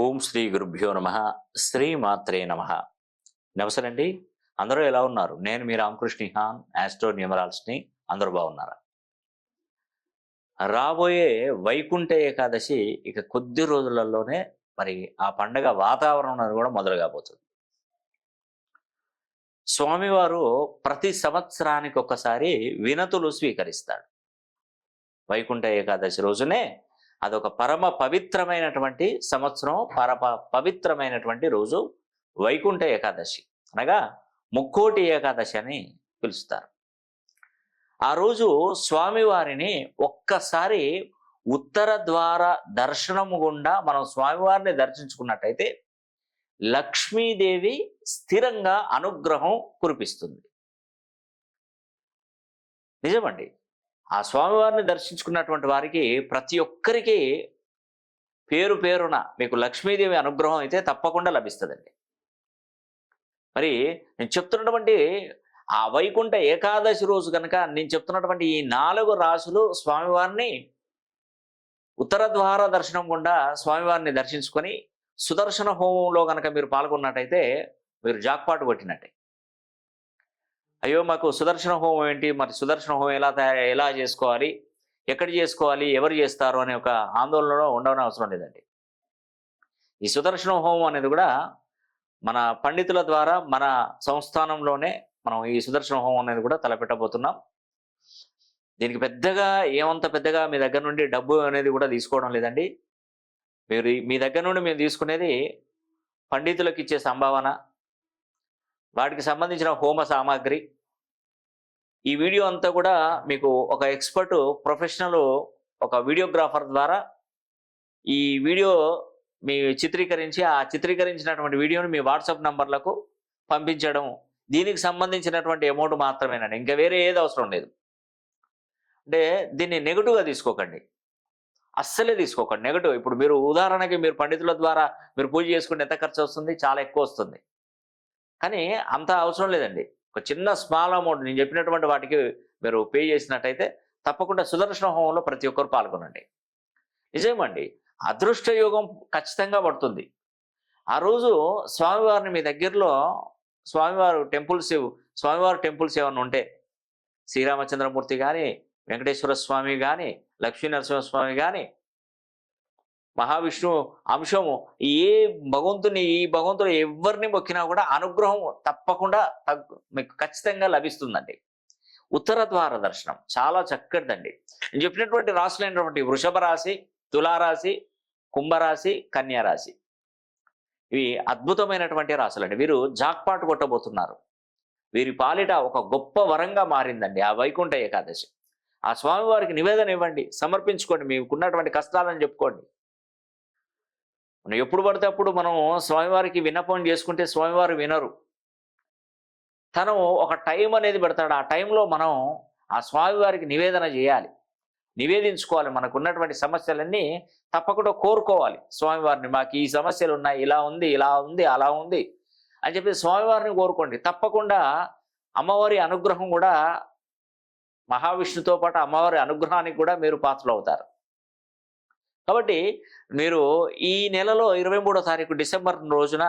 ఓం శ్రీ గురుభ్యో నమ శ్రీమాత్రే నమ. నమస్కారండి అండి అందరూ ఎలా ఉన్నారు? నేను మీ రామకృష్ణిహాన్ హాన్ ఆస్ట్రో న్యూమరాల్స్ని అందరూ బాగున్నారా? రాబోయే వైకుంఠ ఏకాదశి ఇక కొద్ది రోజులలోనే మరి ఆ పండగ వాతావరణం అనేది కూడా మొదలు కాబోతుంది. స్వామివారు ప్రతి సంవత్సరానికి ఒకసారి వినతులు స్వీకరిస్తాడు వైకుంఠ ఏకాదశి రోజునే అదొక పరమ పవిత్రమైనటువంటి సంవత్సరం పరమ పవిత్రమైనటువంటి రోజు వైకుంఠ ఏకాదశి. అనగా ముక్కోటి ఏకాదశి అని పిలుస్తారు. ఆ రోజు స్వామివారిని ఒక్కసారి ఉత్తర ద్వార దర్శనము గుండా మనం స్వామివారిని దర్శించుకున్నట్టయితే లక్ష్మీదేవి స్థిరంగా అనుగ్రహం కురిపిస్తుంది. నిజమండి? ఆ స్వామివారిని దర్శించుకున్నటువంటి వారికి ప్రతి ఒక్కరికి పేరు పేరున మీకు లక్ష్మీదేవి అనుగ్రహం అయితే తప్పకుండా లభిస్తుందండి. మరి నేను చెప్తున్నటువంటి ఆ వైకుంఠ ఏకాదశి రోజు కనుక నేను చెప్తున్నటువంటి ఈ నాలుగు రాసులు స్వామివారిని ఉత్తర ద్వార దర్శనం గుండా స్వామివారిని దర్శించుకొని సుదర్శన హోమంలో కనుక మీరు పాల్గొన్నట్టయితే మీరు జాక్పాటు కొట్టినట్టే. అయ్యో మాకు సుదర్శన హోమం ఏంటి? మరి సుదర్శన హోమం ఎలా తయారు ఎలా చేసుకోవాలి? ఎక్కడ చేసుకోవాలి? ఎవరు చేస్తారు? అనే ఒక ఆందోళనలో ఉండవని అవసరం లేదండి. ఈ సుదర్శన హోమం అనేది కూడా మన పండితుల ద్వారా మన సంస్థానంలోనే మనం ఈ సుదర్శన హోమం అనేది కూడా తలపెట్టబోతున్నాం. దీనికి పెద్దగా ఏమంత పెద్దగా మీ దగ్గర నుండి డబ్బు అనేది కూడా తీసుకోవడం లేదండి. మీరు మీ దగ్గర నుండి మేము తీసుకునేది పండితులకు ఇచ్చే సంభావన వాటికి సంబంధించిన హోమ సామాగ్రి. ఈ వీడియో అంతా కూడా మీకు ఒక ఎక్స్పర్ట్ ప్రొఫెషనల్ ఒక వీడియోగ్రాఫర్ ద్వారా ఈ వీడియో మీ చిత్రీకరించి ఆ చిత్రీకరించినటువంటి వీడియోని మీ వాట్సాప్ నంబర్లకు పంపించడం. దీనికి సంబంధించినటువంటి అమౌంట్ మాత్రమేనండి. ఇంకా వేరే ఏది అవసరం లేదు. అంటే దీన్ని నెగటివ్గా తీసుకోకండి. అస్సలే తీసుకోకండి. నెగటివ్. ఇప్పుడు మీరు ఉదాహరణకి మీరు పండితుల ద్వారా మీరు పూజ చేసుకుంటే ఎంత ఖర్చు వస్తుంది? చాలా ఎక్కువ వస్తుంది. కానీ అంత అవసరం లేదండి. ఒక చిన్న స్మాల్ అమౌంట్ నేను చెప్పినటువంటి వాటికి మీరు పే చేసినట్టయితే తప్పకుండా సుదర్శన హోమంలో ప్రతి ఒక్కరు పాల్గొనండి. నిజమండి అదృష్ట యోగం ఖచ్చితంగా పడుతుంది. ఆ రోజు స్వామివారిని మీ దగ్గరలో స్వామివారు టెంపుల్స్ స్వామివారి టెంపుల్స్ ఏమైనా ఉంటే శ్రీరామచంద్రమూర్తి కానీ వెంకటేశ్వర స్వామి కానీ లక్ష్మీ నరసింహస్వామి కానీ మహావిష్ణువు అంశము ఏ భగవంతుని ఈ భగవంతుడు ఎవరిని మొక్కినా కూడా అనుగ్రహం తప్పకుండా తగ్గు- మీకు ఖచ్చితంగా లభిస్తుందండి. ఉత్తర ద్వార దర్శనం చాలా చక్కటిదండి. నేను చెప్పినటువంటి రాశులైనటువంటి వృషభ రాశి తులారాశి కుంభరాశి కన్యారాశి ఇవి అద్భుతమైనటువంటి రాశులండి వీరు జాక్పాట్ కొట్టబోతున్నారు. వీరి పాలిట ఒక గొప్ప వరంగా మారిందండి ఆ వైకుంఠ ఏకాదశి. ఆ స్వామివారికి నివేదన ఇవ్వండి సమర్పించుకోండి మీకున్నటువంటి కష్టాలను చెప్పుకోండి. మనం ఎప్పుడు పడితే అప్పుడు మనం స్వామివారికి విన్నపం చేసుకుంటే స్వామివారు వినరు. తను ఒక టైం అనేది పెడతాడు. ఆ టైంలో మనం ఆ స్వామివారికి నివేదన చేయాలి. నివేదించుకోవాలి. మనకు ఉన్నటువంటి సమస్యలన్నీ తప్పకుండా కోరుకోవాలి. స్వామివారిని మాకు ఈ సమస్యలు ఉన్నాయి. ఇలా ఉంది ఇలా ఉంది అలా ఉంది అని చెప్పి స్వామివారిని కోరుకోండి. తప్పకుండా అమ్మవారి అనుగ్రహం కూడా మహావిష్ణుతో పాటు అమ్మవారి అనుగ్రహానికి కూడా మీరు పాత్రలు అవుతారు. కాబట్టి మీరు ఈ నెలలో ఇరవై మూడో తారీఖు డిసెంబర్ రోజున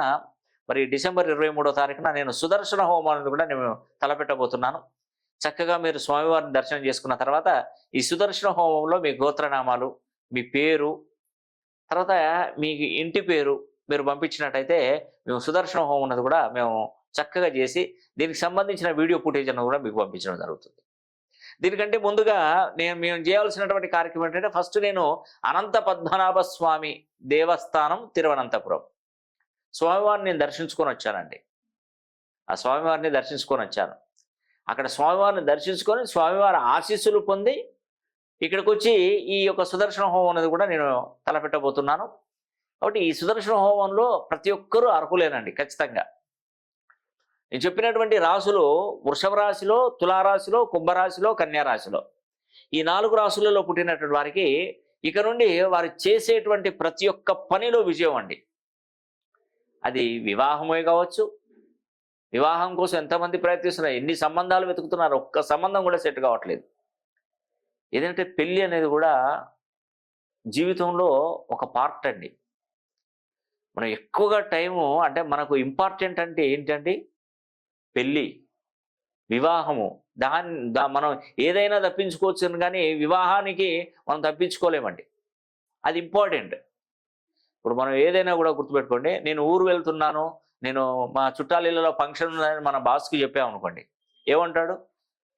మరి డిసెంబర్ ఇరవై మూడో తారీఖున నేను సుదర్శన హోమాన్ని కూడా నేను తలపెట్టబోతున్నాను. చక్కగా మీరు స్వామివారిని దర్శనం చేసుకున్న తర్వాత ఈ సుదర్శన హోమంలో మీ గోత్రనామాలు మీ పేరు తర్వాత మీ ఇంటి పేరు మీరు పంపించినట్టయితే మేము సుదర్శన హోమం ఉన్నది కూడా మేము చక్కగా చేసి దీనికి సంబంధించిన వీడియో ఫుటేజ్ అన్నది కూడా మీకు పంపించడం జరుగుతుంది. దీనికంటే ముందుగా నేను మేము చేయాల్సినటువంటి కార్యక్రమం ఏంటంటే ఫస్ట్ నేను అనంత పద్మనాభ స్వామి దేవస్థానం తిరువనంతపురం. స్వామివారిని నేను దర్శించుకొని వచ్చానండి. ఆ స్వామివారిని దర్శించుకొని వచ్చాను. అక్కడ స్వామివారిని దర్శించుకొని స్వామివారి ఆశీస్సులు పొంది ఇక్కడికి వచ్చి ఈ యొక్క సుదర్శన హోమం అనేది కూడా నేను తలపెట్టబోతున్నాను. కాబట్టి ఈ సుదర్శన హోమంలో ప్రతి ఒక్కరూ అర్హులేనండి ఖచ్చితంగా. నేను చెప్పినటువంటి రాశులు వృషభ రాశిలో తులారాశిలో కుంభరాశిలో కన్యా రాశిలో ఈ నాలుగు రాశులలో పుట్టినటువంటి వారికి ఇక నుండి వారు చేసేటువంటి ప్రతి ఒక్క పనిలో విజయం అండి. అది వివాహమే కావచ్చు వివాహం కోసం ఎంతమంది ప్రయత్నిస్తున్నారు ఎన్ని సంబంధాలు వెతుకుతున్నారు ఒక్క సంబంధం కూడా సెట్ కావట్లేదు. ఏదంటే పెళ్ళి అనేది కూడా జీవితంలో ఒక పార్ట్ అండి. మనం ఎక్కువగా టైము అంటే మనకు ఇంపార్టెంట్ అంటే ఏంటండి? పెళ్ళి వివాహము దాని దా మనం ఏదైనా తప్పించుకోవచ్చు కానీ వివాహానికి మనం తప్పించుకోలేమండి. అది ఇంపార్టెంట్. ఇప్పుడు మనం ఏదైనా కూడా గుర్తుపెట్టుకోండి నేను ఊరు వెళ్తున్నాను నేను మా చుట్టాలిళ్ళలో ఫంక్షన్ ఉందని మన బాస్కి చెప్పామనుకోండి ఏమంటాడు?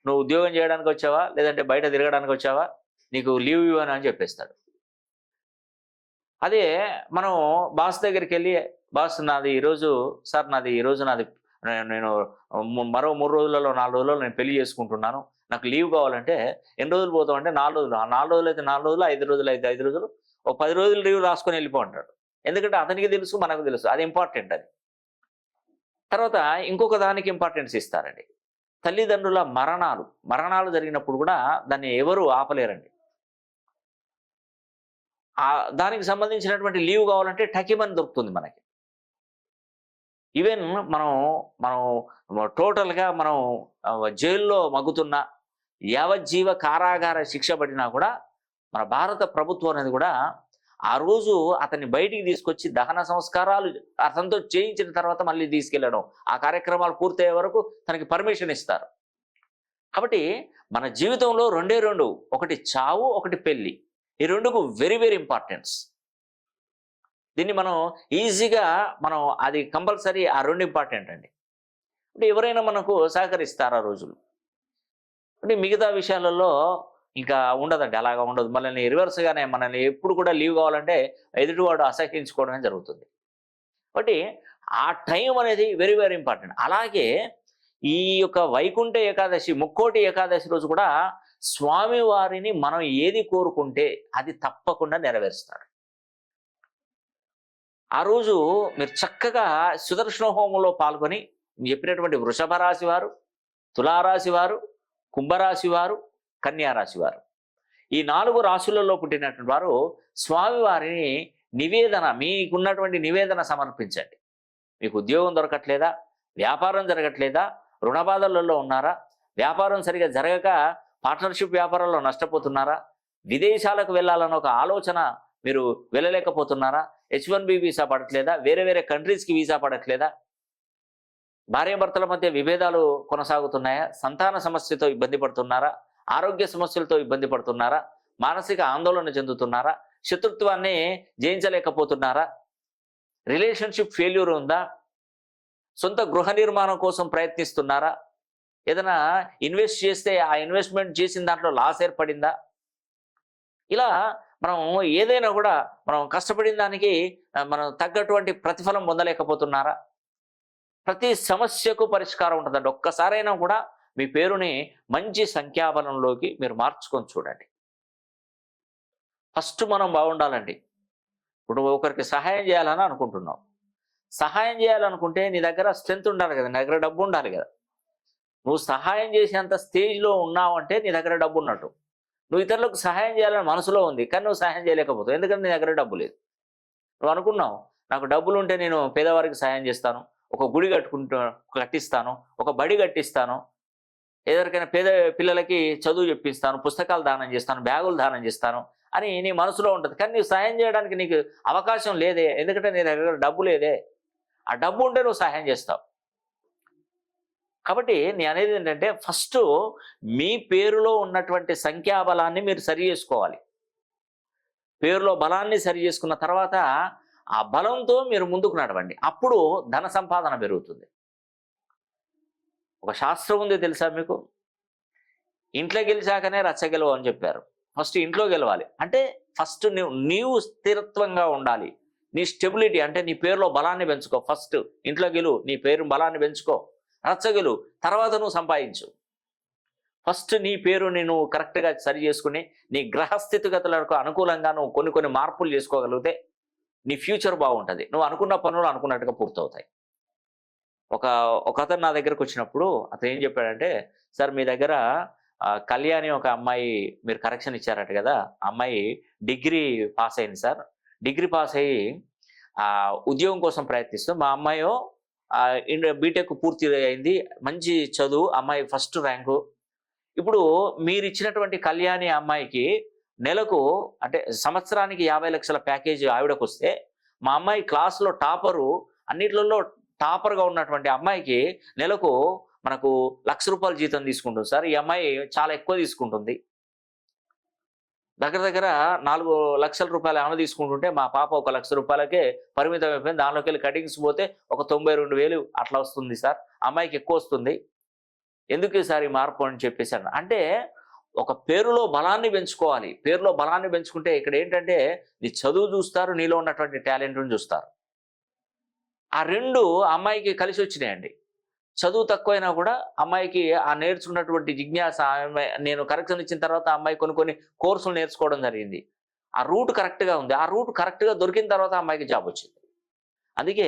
నువ్వు ఉద్యోగం చేయడానికి వచ్చావా? లేదంటే బయట తిరగడానికి వచ్చావా? నీకు లీవ్ ఇవ్వను అని చెప్పేస్తాడు. అదే మనం బాస్ దగ్గరికి వెళ్ళి బాస్ నాది ఈరోజు సార్ నాది ఈరోజు నాది నేను మరో మూడు రోజులలో నాలుగు రోజుల్లో నేను పెళ్ళి చేసుకుంటున్నాను. నాకు లీవ్ కావాలంటే ఎన్ని రోజులు పోతాం అంటే నాలుగు రోజులు. ఆ నాలుగు రోజులు అయితే నాలుగు రోజులు ఐదు రోజులు అయితే ఐదు రోజులు ఒక పది రోజులు లీవ్ రాసుకొని వెళ్ళిపో అంటాడు. ఎందుకంటే అతనికి తెలుసు మనకు తెలుసు. అది ఇంపార్టెంట్ అది. తర్వాత ఇంకొక దానికి ఇంపార్టెన్స్ ఇస్తారండి. తల్లిదండ్రుల మరణాలు. మరణాలు జరిగినప్పుడు కూడా దాన్ని ఎవరు ఆపలేరండి. దానికి సంబంధించినటువంటి లీవ్ కావాలంటే టకిమని దొరుకుతుంది మనకి. ఈవెన్ మనం మనం టోటల్గా మనం జైల్లో మగ్గుతున్న యావజ్జీవ కారాగార శిక్ష పడినా కూడా మన భారత ప్రభుత్వం అనేది కూడా ఆ రోజు అతన్ని బయటికి తీసుకొచ్చి దహన సంస్కారాలు అతనితో చేయించిన తర్వాత మళ్ళీ తీసుకెళ్ళడం ఆ కార్యక్రమాలు పూర్తయ్యే వరకు తనకి పర్మిషన్ ఇస్తారు. కాబట్టి మన జీవితంలో రెండే రెండు ఒకటి చావు ఒకటి పెళ్ళి. ఈ రెండుకు వెరీ వెరీ ఇంపార్టెన్స్ దీన్ని మనం ఈజీగా మనం అది కంపల్సరీ ఆ రెండు ఇంపార్టెంట్ అండి. అంటే ఎవరైనా మనకు సహకరిస్తారు ఆ రోజులు? అంటే మిగతా విషయాలలో ఇంకా ఉండదండి. అలాగా ఉండదు. మనల్ని రివర్స్గానే మనల్ని ఎప్పుడు కూడా లీవ్ కావాలంటే ఎదుటివాడు అసహించుకోవడమే జరుగుతుంది. కాబట్టి ఆ టైం అనేది వెరీ వెరీ ఇంపార్టెంట్. అలాగే ఈ యొక్క వైకుంఠ ఏకాదశి ముక్కోటి ఏకాదశి రోజు కూడా స్వామి వారిని మనం ఏది కోరుకుంటే అది తప్పకుండా నెరవేరుస్తాడు ఆ రోజు మీరు చక్కగా సుదర్శన హోమంలో పాల్గొని చెప్పినటువంటి వృషభ రాశి వారు తులారాశి వారు కుంభరాశి వారు కన్యారాశి వారు. ఈ నాలుగు రాశులలో పుట్టినటువంటి వారు స్వామివారిని నివేదన మీకున్నటువంటి నివేదన సమర్పించండి. మీకు ఉద్యోగం దొరకట్లేదా? వ్యాపారం జరగట్లేదా? రుణ బాధలలో ఉన్నారా? వ్యాపారం సరిగా జరగక పార్ట్నర్షిప్ వ్యాపారంలో నష్టపోతున్నారా? విదేశాలకు వెళ్ళాలన్న ఒక ఆలోచన మీరు వెళ్ళలేకపోతున్నారా? హెచ్ వన్ బి వీసా పడట్లేదా? వేరే వేరే కంట్రీస్కి వీసా పడట్లేదా? భార్యాభర్తల మధ్య విభేదాలు కొనసాగుతున్నాయా? సంతాన సమస్యతో ఇబ్బంది పడుతున్నారా? ఆరోగ్య సమస్యలతో ఇబ్బంది పడుతున్నారా? మానసిక ఆందోళన చెందుతున్నారా? శత్రుత్వాన్ని జయించలేకపోతున్నారా? రిలేషన్షిప్ ఫెయిల్యూర్ ఉందా? సొంత గృహ నిర్మాణం కోసం ప్రయత్నిస్తున్నారా? ఏదైనా ఇన్వెస్ట్ చేస్తే ఆ ఇన్వెస్ట్మెంట్ చేసిన దాంట్లో లాస్ ఏర్పడిందా? ఇలా మనం ఏదైనా కూడా మనం కష్టపడిన దానికి మనం తగ్గటువంటి ప్రతిఫలం పొందలేకపోతున్నారా? ప్రతి సమస్యకు పరిష్కారం ఉంటుందండి ఒక్కసారైనా కూడా మీ పేరుని మంచి సంఖ్యాబలంలోకి మీరు మార్చుకొని చూడండి. ఫస్ట్ మనం బాగుండాలండి. ఇప్పుడు ఒకరికి సహాయం చేయాలని అనుకుంటున్నాం. సహాయం చేయాలనుకుంటే నీ దగ్గర స్ట్రెంత్ ఉండాలి కదా నీ దగ్గర డబ్బు ఉండాలి కదా. నువ్వు సహాయం చేసేంత స్టేజ్లో ఉన్నావు అంటే నీ దగ్గర డబ్బు ఉన్నట్టు. నువ్వు ఇతరులకు సహాయం చేయాలని మనసులో ఉంది కానీ నువ్వు సహాయం చేయలేకపోతావు. ఎందుకంటే నీ దగ్గర డబ్బు లేదు. నువ్వు అనుకున్నావు నాకు డబ్బులు ఉంటే నేను పేదవారికి సహాయం చేస్తాను ఒక గుడి కట్టుకుంటా కట్టిస్తాను ఒక బడి కట్టిస్తాను ఎవరికైనా పేద పిల్లలకి చదువు చెప్పిస్తాను పుస్తకాలు దానం చేస్తాను బ్యాగులు దానం చేస్తాను అని నీ మనసులో ఉంటుంది. కానీ నీకు సహాయం చేయడానికి నీకు అవకాశం లేదే. ఎందుకంటే నీ దగ్గర డబ్బు లేదే. ఆ డబ్బు ఉంటే నువ్వు సహాయం చేస్తావు. కాబట్టి నేను అనేది ఏంటంటే ఫస్ట్ మీ పేరులో ఉన్నటువంటి సంఖ్యాబలాన్ని మీరు సరి చేసుకోవాలి. పేరులో బలాన్ని సరి చేసుకున్న తర్వాత ఆ బలంతో మీరు ముందుకు నడవండి. అప్పుడు ధన సంపాదన పెరుగుతుంది. ఒక శాస్త్రం ఉంది తెలుసా మీకు? ఇంట్లో గెలిచాకనే రచ్చ గెలవు అని చెప్పారు. ఫస్ట్ ఇంట్లో గెలవాలి. అంటే ఫస్ట్ నీవు నీవు స్థిరత్వంగా ఉండాలి. నీ స్టెబిలిటీ అంటే నీ పేరులో బలాన్ని పెంచుకో. ఫస్ట్ ఇంట్లో గెలువు నీ పేరు బలాన్ని పెంచుకో. రచ్చగలు తర్వాత నువ్వు సంపాదించు. ఫస్ట్ నీ పేరుని నువ్వు కరెక్ట్గా సరి చేసుకుని నీ గ్రహస్థితిగతులకు అనుకూలంగా నువ్వు కొన్ని కొన్ని మార్పులు చేసుకోగలిగితే నీ ఫ్యూచర్ బాగుంటుంది. నువ్వు అనుకున్న పనులు అనుకున్నట్టుగా పూర్తవుతాయి. ఒక ఒక అతను నా దగ్గరకు వచ్చినప్పుడు అతను ఏం చెప్పాడంటే సార్ మీ దగ్గర కళ్యాణి ఒక అమ్మాయి మీరు కరెక్షన్ ఇచ్చారట కదా ఆ అమ్మాయి డిగ్రీ పాస్ అయింది సార్. డిగ్రీ పాస్ అయ్యి ఆ, ఉద్యోగం కోసం ప్రయత్నిస్తూ మా అమ్మాయో బీటెక్ పూర్తి అయింది మంచి చదువు అమ్మాయి ఫస్ట్ ర్యాంకు. ఇప్పుడు మీరు ఇచ్చినటువంటి కళ్యాణి అమ్మాయికి నెలకు అంటే సంవత్సరానికి యాభై లక్షల ప్యాకేజ్ ఆవిడకు వస్తే మా అమ్మాయి క్లాస్లో టాపరు అన్నిట్లలో టాపర్గా ఉన్నటువంటి అమ్మాయికి నెలకు మనకు లక్ష రూపాయల జీతం తీసుకుంటుంది సార్. ఈ అమ్మాయి చాలా ఎక్కువ తీసుకుంటుంది. దగ్గర దగ్గర నాలుగు లక్షల రూపాయలు ఆమె తీసుకుంటుంటే మా పాప ఒక లక్ష రూపాయలకే పరిమితం అయిపోయింది. దానిలోకి వెళ్ళి కటింగ్స్ పోతే ఒక తొంభై రెండు వేలు అట్లా వస్తుంది సార్. అమ్మాయికి ఎక్కువ వస్తుంది. ఎందుకు ఈసారి మార్పు అని చెప్పేసి అంటే ఒక పేరులో బలాన్ని పెంచుకోవాలి. పేరులో బలాన్ని పెంచుకుంటే ఇక్కడ ఏంటంటే నీ చదువు చూస్తారు నీలో ఉన్నటువంటి టాలెంట్ను చూస్తారు. ఆ రెండు అమ్మాయికి కలిసి వచ్చినాయండి. చదువు తక్కువైనా కూడా అమ్మాయికి ఆ నేర్చుకున్నటువంటి జిజ్ఞాస నేను కరెక్షన్ ఇచ్చిన తర్వాత అమ్మాయి కొన్ని కొన్ని కోర్సులు నేర్చుకోవడం జరిగింది. ఆ రూట్ కరెక్ట్గా ఉంది. ఆ రూట్ కరెక్ట్గా దొరికిన తర్వాత అమ్మాయికి జాబ్ వచ్చింది. అందుకే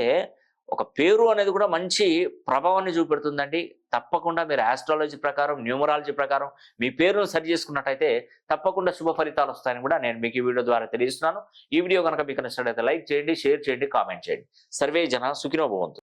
ఒక పేరు అనేది కూడా మంచి ప్రభావాన్ని చూపెడుతుందండి. తప్పకుండా మీరు ఆస్ట్రాలజీ ప్రకారం న్యూమరాలజీ ప్రకారం మీ పేరును సరి చేసుకున్నట్టయితే తప్పకుండా శుభ ఫలితాలు వస్తాయని కూడా నేను మీకు ఈ వీడియో ద్వారా తెలియజేస్తున్నాను. ఈ వీడియో కనుక మీకు నచ్చినట్లయితే లైక్ చేయండి షేర్ చేయండి కామెంట్ చేయండి. సర్వే జన సుఖినోభవంతు